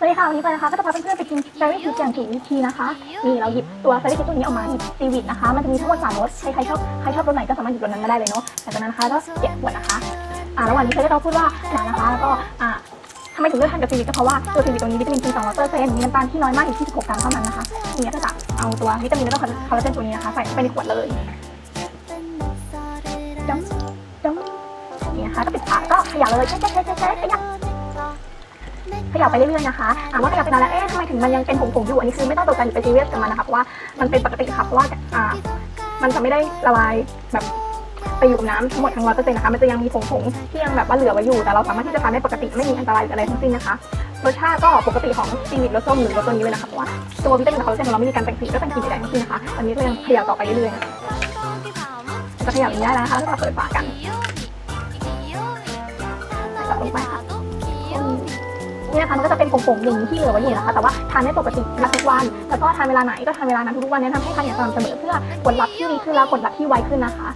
สวัสดีค่ะวันนี้ไปนะคะก็จะพาเพื่อนๆไปกินแฟรี่คิดอย่างถูกวิธีนะคะนี่เราหยิบตัวแฟรี่คิดตัวนี้ออกมาหยิบซีวิตนะคะ มันจะมีทั้งหมดสามรสใครใครชอบใครชอบรสไหนก็สามารถหยิบรสนั้นมาได้เลยเนาะแต่จากนั้นนะคะก็เก็บขวดนะคะอ่าระหว่างนี้เคยได้เราพูดว่าหนานะคะแล้วก็อ่าทำไมถึงเลือกทานกับซีวิตก็เพราะว่าตัวซีวิตตัวนี้วิตามินซี200เปอร์เซ็นต์มีน้ำตาลที่น้อยมากอยู่ที่16กรัมเท่านั้นนะคะทีนี้ก็จะเอาตัววิตามินแล้วก็คอลลาเจนตัวนี้นะคะใส่เข้าไปในขวดเลยจ้องจ้องนี่นะคะก็ปิดฝาก็ขย่าเลยใช่ใช่ใช่ใช่ใช่ขยับ ขยับไปเรื่อยๆนะคะถามว่าขยับไปนานแล้วเอ๊ะทำไมถึงมันยังเป็นผงๆอยู่อันนี้คือไม่ต้องตกใจหรือไปซีเรียสกับมันนะคะเพราะว่ามันเป็นปกติค่ะเพราะว่าอ่ามันจะไม่ได้ละลายแบบไปอยู่กับน้ำทั้งหมดทั้งร้อยเปอร์เซ็นต์นะคะมันจะยังมีผงๆที่ยังแบบว่าเหลือไว้อยู่ แต่เราสามารถที่จะทานได้ปกติไม่มีอันตรายหรืออะไรทั้งสิ้นนะคะรสชาติก็ปกติของซีวิตรสส้มหรือรสตัวนี้เลยนะคะเพราะว่าตัววิตามินคอลลาเจนของเราไม่มีการแต่งสีก็แต่งสีใดๆทั้งสิ้นนะคะอันนี้ก็ยังขยับต่อไปเรื่อยๆจะขยับอย่างนี้ได้แล้วนะคะแล้วก็เปิดฝากันจับลงไปค่ะ นี่นะคะมันก็จะเป็นผงๆอย่างนี้ที่เหลือไว้อยู่นะคะ แต่ว่าทานได้ปกติทุกวันแล้วก็ทานเวลาไหนก็ทานเวลานั้นทุกๆวันแนะนำให้ทานอย่างสม่ำเสมอเพื่อผลลัพธ์ที่ดีขึ้นแล้วผลลัพธ์ที่ไวขึ้นนะคะ